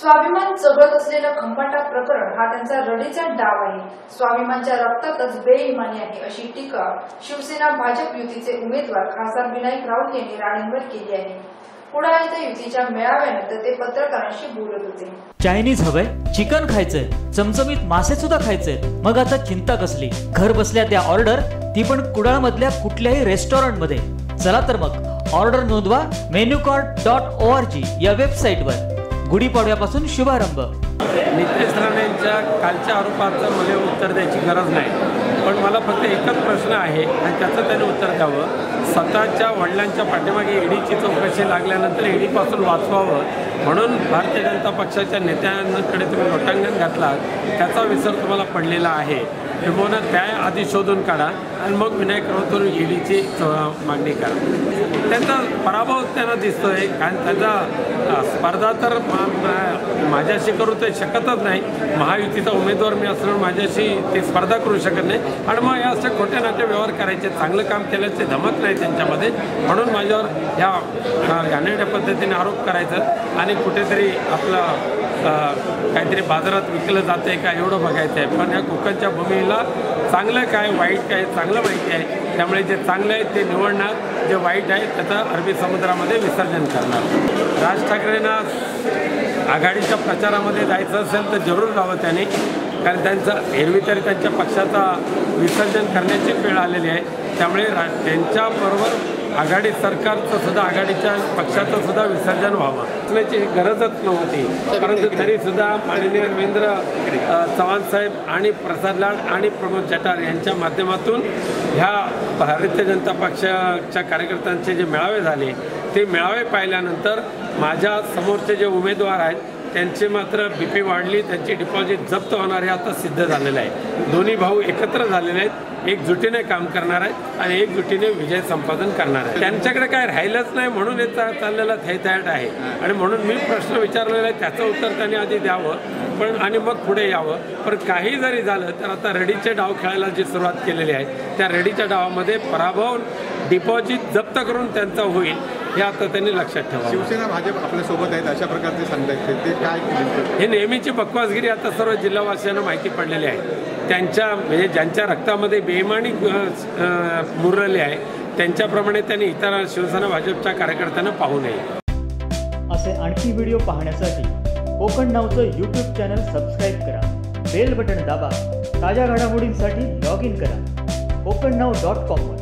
स्वाभिमान जगत असलेलं खंबाटा प्रकरण हा त्यांचा रडीचा डाव आहे. स्वाभिमानच्या रक्तातच बेईमानी आहे अशी टीका शिवसेना भाजप युतीचे उमेदवार खासदार विनायक राऊत यांनी राणेंवर केली आहे. कुडाळ इथं युतीच्या मेळाव्यानंतर ते पत्रकारांशी बोलत होते. चायनीज हवंय चिकन खायचंय चमचमीत मासे सुद्धा खायचे मग आता चिंता कसली? घर बसल्या त्या ऑर्डर ती पण कुडाळ मधल्या कुठल्याही रेस्टॉरंटमध्ये चला तर मग ऑर्डर नोंदवा menu card dot O R G या वेबसाईट वर गुढीपाडव्यापासून शुभारंभ. नितेश राणेंच्या कालच्या आरोपाचं मला उत्तर द्यायची गरज नाही. पण मला फक्त एकच प्रश्न आहे आणि त्याचं त्याने उत्तर द्यावं. स्वतःच्या वडिलांच्या पाठीमागे ईडीची चौकशी लागल्यानंतर ईडीपासून वाचवावं. म्हणून भारतीय जनता पक्षाच्या नेत्यांकडे तुम्ही लोटांगण घातलात. त्याचा विसर तुम्हाला पडलेला आहे. किंवा त्या आधी शोधून काढा. आणि मग विनायक राऊतवरून ईडीची मागणी करा. त्यांचा पराभव त्यांना दिसतोय. कारण त्यांचा स्पर्धा तर माझ्याशी करू ते शकतच नाही. महायुतीचा उमेदवार मी असल्यामुळे माझ्याशी ते स्पर्धा करू शकत नाही. आणि मग या असे खोट्या नाट्या व्यवहार करायचे चांगलं काम केल्याचे धमक नाही त्यांच्यामध्ये. म्हणून माझ्यावर ह्या अ, घाणेरड्या पद्धतीने आरोप करायचं. आणि कुठेतरी आपला काहीतरी बाजारात विकलं जाते का एवढं बघायचं आहे पण या कोकणच्या भूमीला चांगलं काय वाईट काय चांगलं चांगलं माहिती आहे. त्यामुळे जे चांगलं आहे ते निवडणार जे वाईट आहे त्याचं अरबी समुद्रामध्ये विसर्जन करणार. राज ठाकरेंना आघाडीच्या प्रचारामध्ये जायचं असेल तर जरूर जावं त्याने. कारण त्यांचं एरवी तरी त्यांच्या पक्षाचा विसर्जन करण्याची वेळ आलेली आहे. त्यामुळे रा त्यांच्याबरोबर आघाडी सरकारचं सुद्धा आघाडीच्या पक्षाचं सुद्धा विसर्जन व्हावं. असण्याची गरजच नव्हती. परंतु तरीसुद्धा माननीय रवींद्र चव्हाण साहेब आणि प्रसाद लाड आणि प्रमोद जटार यांच्या माध्यमातून ह्या भारतीय जनता पक्षाच्या कार्यकर्त्यांचे जे मेळावे झाले ते मेळावे पाहिल्यानंतर माझ्या समोरचे जे उमेदवार आहेत त्यांची मात्र बी पी वाढली त्यांची डिपॉझिट जप्त होणार हे आता सिद्ध झालेलं आहे. दोन्ही भाऊ एकत्र झालेले आहेत एकजुटीने काम करणार आहेत आणि एकजुटीने विजय संपादन करणार आहे त्यांच्याकडे काय राहिलंच नाही म्हणून याचा चाललेला थैथयाट आहे. आणि म्हणून मी प्रश्न विचारलेला आहे त्याचं उत्तर त्यांनी आधी द्यावं पण आणि मग पुढे यावं. पण काही जरी झालं तर आता रेडीचे डाव खेळायला जी सुरुवात केलेली आहे त्या रेडीच्या डावामध्ये पराभव डिपॉझिट जप्त करून त्यांचा होईल. हे आता त्यांनी लक्षात ठेवावं. शिवसेना भाजप आपल्यासोबत आहेत अशा प्रकारचे सांगतायत ते- ते काय? हे नेहमीची बकवासगिरी आता सर्व जिल्हावासियांना माहिती पडलेली आहे. त्यांच्या म्हणजे ज्यांच्या रक्तामध्ये बेमानी मुरलेली आहे त्यांच्याप्रमाणे त्यांनी इतर शिवसेना भाजपच्या कार्यकर्त्यांना पाहू नये. असे आणखी व्हिडिओ पाहण्यासाठी कोकण नावचं यूट्यूब चॅनल सबस्क्राईब करा. बेल बटन दाबा. ताज्या घडामोडींसाठी लॉग इन करा. कोकण नाव डॉट कॉमवर